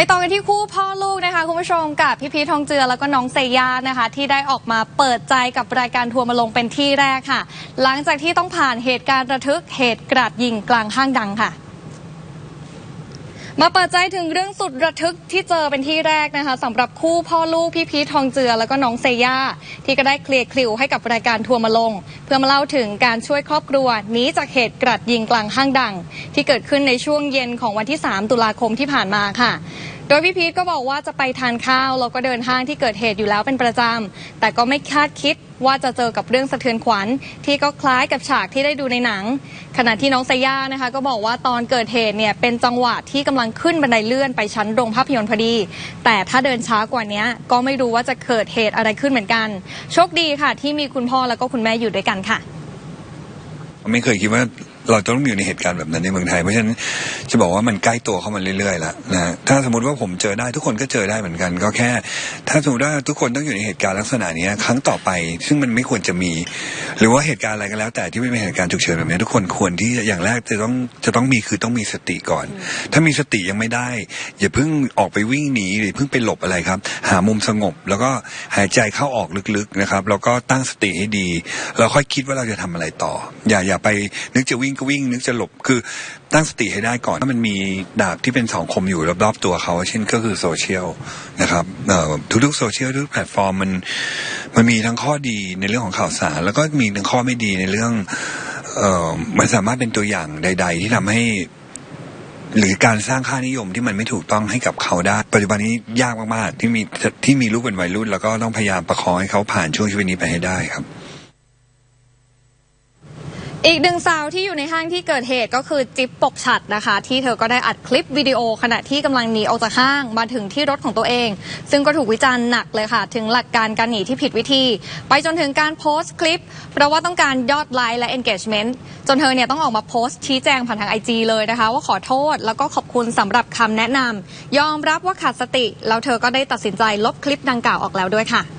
ไปต่อกันที่คู่พ่อลูกนะคะคุณผู้ชมกับพี่พีททองเจือแล้วก็น้องเซย่านะคะ ที่ได้ออกมาเปิดใจกับรายการทัวร์มาลงเป็นที่แรกค่ะ หลังจากที่ต้องผ่านเหตุการณ์ระทึกเหตุกราดยิงกลางห้างดังค่ะ มาเปิดใจถึงเรื่องสุดระทึกที่เจอเป็นที่แรกนะคะสำหรับคู่พ่อลูกพี่พีททองเจือ แล้วก็น้องเซย่า ที่ก็ได้เคลียร์คลิวให้กับรายการทัวร์มาลง เพื่อมาเล่าถึงการช่วยครอบครัวหนีจากเหตุกราดยิงกลางห้างดัง ที่เกิดขึ้นในช่วงเย็นของวันที่ 3 ตุลาคมที่ผ่านมาค่ะ โดยพี่พีทก็บอกว่าจะไปทานข้าวแล้วก็เดินห้างที่เกิดเหตุอยู่แล้วเป็นประจำแต่ก็ไม่คาดคิด ว่าจะเจอกับเรื่องสะเทือนขวัญที่ก็คล้ายกับฉากที่ได้ดูในหนัง ขณะที่น้องไซย่านะคะ ก็บอกว่าตอนเกิดเหตุเนี่ยเป็นจังหวะที่กำลังขึ้นบันไดเลื่อนไปชั้นโรงภาพยนตร์พอดี แต่ถ้าเดินช้ากว่านี้ก็ไม่รู้ว่าจะเกิดเหตุอะไรขึ้นเหมือนกัน โชคดีค่ะ ที่มีคุณพ่อแล้วก็คุณแม่อยู่ด้วยกันค่ะ ไม่เคยคิดว่า เราจะต้องอยู่ในเหตุการณ์แบบนั้นในเมืองไทย เพราะฉะนั้นจะบอกว่ามันใกล้ตัวเข้ามาเรื่อยๆแล้วนะถ้าสมมติว่าผมเจอได้ทุกคนก็เจอได้เหมือนกัน ก็แค่ ถ้าสมมติว่าทุกคนต้องอยู่ในเหตุการณ์ลักษณะนี้ครั้งต่อไป ซึ่งมันไม่ควรจะมี หรือว่าเหตุการณ์อะไรก็แล้ว แต่ที่ไม่เป็นเหตุการณ์ฉุกเฉินแบบนี้ทุกคนควรที่อย่างแรกจะต้องจะต้องมีคือต้องมีสติก่อน ถ้ามีสติยังไม่ได้ อย่าเพิ่งออกไปวิ่งหนีหรือเพิ่งไปหลบอะไรครับ หามุมสงบ แล้วก็หายใจเข้าออกลึกๆนะครับแล้วก็ตั้งสติให้ดี แล้วค่อยคิดว่าเราจะทำอะไรต่อ อย่าอย่าไปนึกจะวิ่งก็วิ่งนึกจะหลบคือตั้งสติให้ได้ก่อนถ้ามันมีดาบที่เป็นสองคมอยู่รอบๆตัวเขา เช่นก็คือโซเชียลนะครับทุกๆโซเชียลทุกแพลตฟอร์มมันมันมีทั้งข้อดีในเรื่องของข่าวสาร แล้วก็มีทั้งข้อไม่ดีในเรื่องเออมันสามารถเป็นตัวอย่างใด ๆ ที่ทำให้หรือการสร้างค่านิยมที่มันไม่ถูกต้องให้กับเขาได้ ปัจจุบันนี้ยากมากๆ ที่มีที่มีลูกเป็นวัยรุ่น แล้วก็ต้องพยายามประคองให้เขาผ่านช่วงชีวิตนี้ไปให้ได้ครับ อีกหนึ่งสาวที่อยู่ในห้างที่เกิดเหตุก็คือจิ๊บปกฉัดนะคะ ที่เธอก็ได้อัดคลิปวิดีโอขณะที่กำลังหนีออกจากห้างมาถึงที่รถของตัวเอง ซึ่งก็ถูกวิจารณ์หนักเลยค่ะ ถึงหลักการการหนีที่ผิดวิธี ไปจนถึงการโพสต์คลิป เพราะว่าต้องการยอดไลค์และ engagement จนเธอเนี่ยต้องออกมาโพสต์ชี้แจงผ่านทางไอจเลยนะคะ ว่าขอโทษแล้วก็ขอบคุณสำหรับคำแนะนำยอมรับว่าขาดสติ แล้วเธอก็ได้ตัดสินใจลบคลิปดังกล่าวออกแล้วด้วยค่ะ